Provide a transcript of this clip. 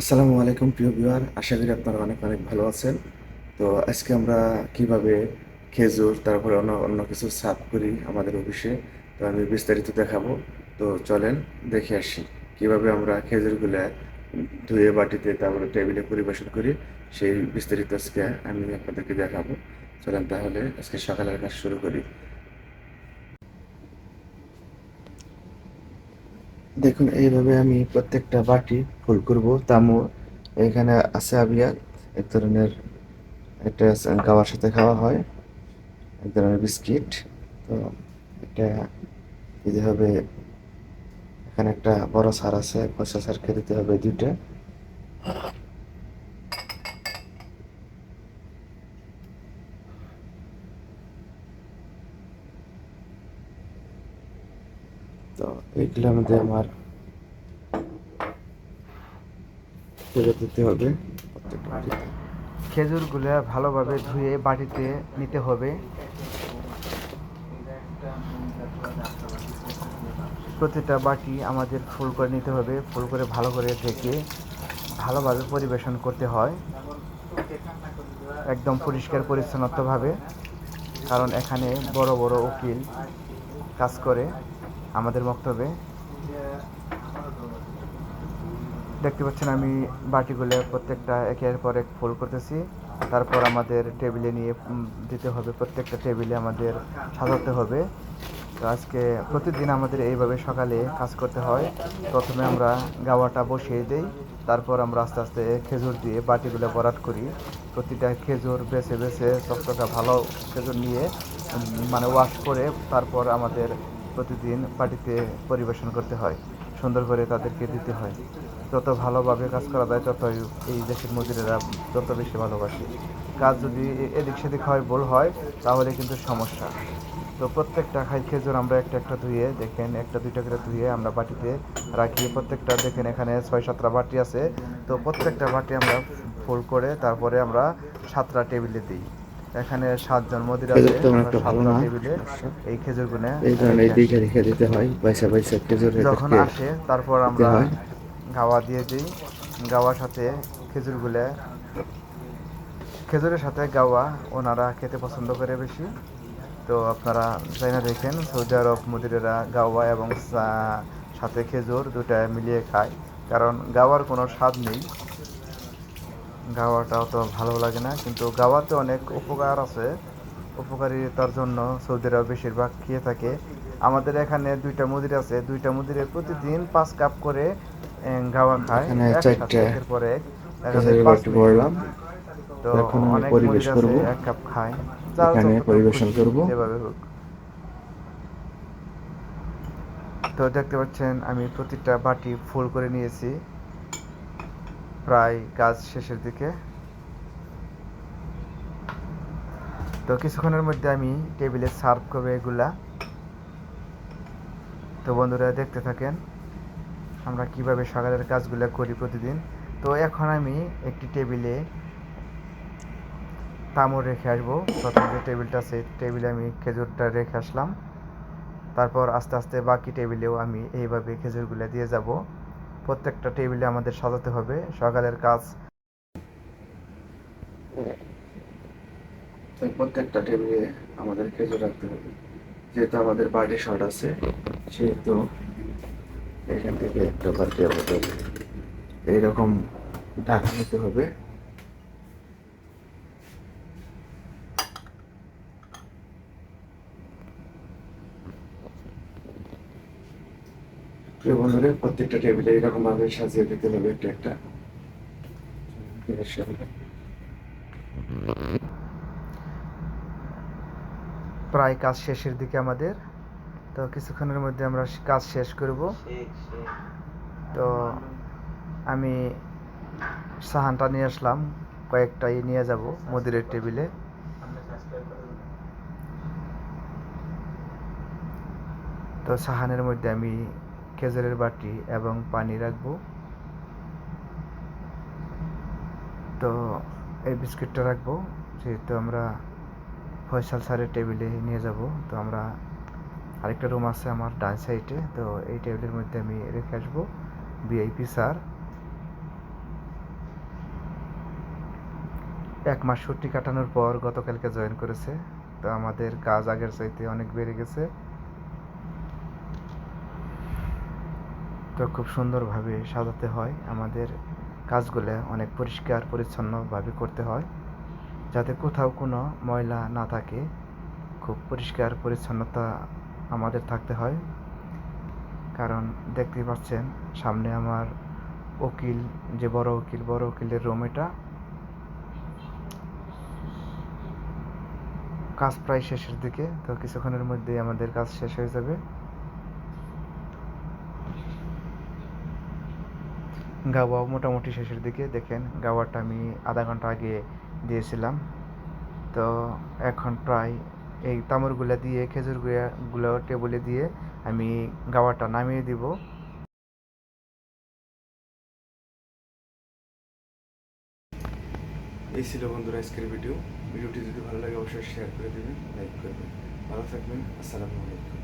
আসসালামু আলাইকুম, প্রিয় ভিউয়ার। আশা করি আপনারা অনেক অনেক ভালো আছেন। তো আজকে আমরা কীভাবে খেজুর, তারপরে অন্য অন্য কিছু সার্ভ করি আমাদের অফিসে, তো আমি বিস্তারিত দেখাবো। তো চলেন দেখে আসি কীভাবে আমরা খেজুরগুলো ধুয়ে বাটিতে, তারপরে টেবিলে পরিবেশন করি। সেই বিস্তারিত আজকে আমি আপনাদেরকে দেখাবো। চলেন তাহলে আজকে সকালের কাজ শুরু করি। দেখুন, এইভাবে আমি প্রত্যেকটা বাটি ফুল করব। তামো এখানে আছে আবিয়া। এক ধরনের একটা খাওয়ার সাথে খাওয়া হয়। এক ধরনের বিস্কিট। তো এটা দিতে হবে। এখানে একটা বড় সার আছে। পয়সা সারকে দিতে হবে দুইটা। তো এইগুলোর মধ্যে আমার ফেরত দিতে হবে। খেজুরগুলো ভালোভাবে ধুয়ে বাটিতে নিতে হবে। প্রতিটা বাটি আমাদের ফুল করে নিতে হবে, ফুল করে ভালো করে ঢেকে ভালোভাবে পরিবেশন করতে হয়। একদম পরিষ্কার, পরিচ্ছন্নতাভাবে, কারণ এখানে বড় বড় উকিল কাজ করে। আমাদের বক্তব্যে। দেখতে পাচ্ছেন আমি বাটিগুলো প্রত্যেকটা একের পর এক ফুল করতেছি। তারপর আমাদের টেবিলে নিয়ে দিতে হবে, প্রত্যেকটা টেবিলে আমাদের সাজাতে হবে। তো আজকে প্রতিদিন আমাদের এইভাবে সকালে কাজ করতে হয়। প্রথমে আমরা গাওয়াটা বসিয়ে দেই, তারপর আমরা আস্তে আস্তে খেজুর দিয়ে বাটিগুলো ভরাট করি। প্রতিটা খেজুর বেছে বেছে চকচকা ভালো খেজুর নিয়ে মানে ওয়াশ করে তারপর আমাদের প্রতিদিন বাটিতে পরিবেশন করতে হয়, সুন্দর করে তাদেরকে দিতে হয়। যত ভালোভাবে কাজ করা যায়, ততই এই দেশের মজুরেরা তত বেশি ভালোবাসে। কাজ যদি এদিক সেদিক হয়, ভুল হয়, তাহলে কিন্তু সমস্যা। তো প্রত্যেকটা খাই খেজুর আমরা একটা একটা ধুয়ে, দেখেন, একটা, দুইটা করে ধুয়ে আমরা বাটিতে রাখি। প্রত্যেকটা দেখেন এখানে ছয় সাতটা বাটি আছে। তো প্রত্যেকটা বাটি আমরা ফুল করে তারপরে আমরা সাতটা টেবিলে দিই। এখানে সাতজন মদির আছে খেজুর তেমন একটা আমরা ভালো টেবিলে এই খেজুরগুলো এই দিকে রেখে দিতে হয় পয়সা পয়সা খেজুর যখন আসে তারপর আমরা গাওয়া দিয়ে দিই। গাওয়ার সাথে খেজুরগুলো খেজুরের সাথে গাওয়া ওনারা খেতে পছন্দ করে বেশি। তো আপনারা যাই না দেখেন সৌদি আরব মুদিরেরা গাওয়া এবং সাথে খেজুর দুটা মিলিয়ে খায়। কারণ গাওয়ার কোনো স্বাদ নেই। গাওয়াটা অত ভালো লাগে না কিন্তু গাওয়াতে অনেক উপকার আছে। উপকারিতার জন্য সৌদি আরব বেশিরভাগ খেয়ে থাকে। আমাদের এখানে দুইটা মুদির আছে দুইটা মুদিরে প্রতিদিন পাঁচ কাপ করে গাওয়া খায়। একের পর তো অনেক পরিবেশ আছে, করব। এক কাপ খায়। এখানে পরিবেশন করব। যেভাবে হোক। তো দেখতে পাচ্ছেন আমি প্রতিটা বাটি ফুল করে নিয়েছি। প্রায় কাজ শেষের দিকে। তো কিছুক্ষণের মধ্যে আমি টেবিলে সার্ভ করব এগুলা। তো বন্ধুরা, দেখতে থাকেন আমরা কীভাবে সকালের কাজগুলো করি প্রতিদিন। তো এখন আমি একটি টেবিলে তামর রেখে আসব। প্রথম যে টেবিলটা আছে টেবিলে আমি খেজুরটা রেখে আসলাম। তারপর আস্তে আস্তে বাকি টেবিলেও আমি এইভাবে খেজুরগুলো দিয়ে যাব। প্রত্যেকটা টেবিলে আমাদের সাজাতে হবে। সকালের কাজ। প্রত্যেকটা টেবিলে আমাদের খেজুর রাখতে হবে। যেহেতু আমাদের বাড়ি শট আছে, সেহেতু এখান থেকে একটা বাড়তি আমাদের এইরকম ঢাকা হবে। প্রিয় বন্ধুরা প্রত্যেকটা টেবিলে সাজিয়ে দিতে হবে একটা একটা। প্রায় কাজ শেষের দিকে আমাদের। তো কিছুক্ষণের মধ্যে আমরা কাজ শেষ করব। তো আমি সাহানটা নিয়ে আসলাম, কয়েকটাই নিয়ে যাব মদিরের টেবিলে। তো সাহানের মধ্যে আমি খেজুরের বাটি এবং পানি রাখব। তো এই বিস্কিটটা রাখব, যেহেতু আমরা ফয়সাল স্যারের টেবিলে নিয়ে যাব। তো আমরা আরেকটা রুম আছে আমার ডান সাইডে, তো এই টেবিলের মধ্যে আমি রেখে আসব। VIP sir. এক মাস ছুটি কাটানোর পর গতকালকে জয়েন করেছে। তো আমাদের কাজ আগের চাইতে অনেক বেড়ে গেছে। তো খুব সুন্দরভাবে সাজাতে হয়। আমাদের কাজগুলো অনেক পরিষ্কার, পরিচ্ছন্নভাবে করতে হয়। যাতে কোথাও কোনো ময়লা না থাকে, খুব পরিষ্কার পরিচ্ছন্নতা আমাদের থাকতে হয়। কারণ দেখতে পাচ্ছেন, সামনে আমার উকিল, যে বড় উকিল, বড় উকিলের রুম এটা। কাজ প্রায় শেষের দিকে, তো কিছুক্ষণের মধ্যেই আমাদের কাজ শেষ হয়ে যাবে। গাওয়া মোটামুটি শেষের দিকে। দেখেন, গাওয়াটা আমি আধা ঘণ্টা আগে দিয়েছিলাম। তো এখন প্রায় এই তামরগুলা দিয়ে, খেজুরগুলো টেবলে দিয়ে আমি গাওয়াটা নামিয়ে দিব। এই ছিল বন্ধুরা আজকের ভিডিও। ভিডিওটি যদি ভালো লাগে, অবশ্যই শেয়ার করে দেবেন লাইক করবেন। ভালো থাকবেন, আসসালামু আলাইকুম।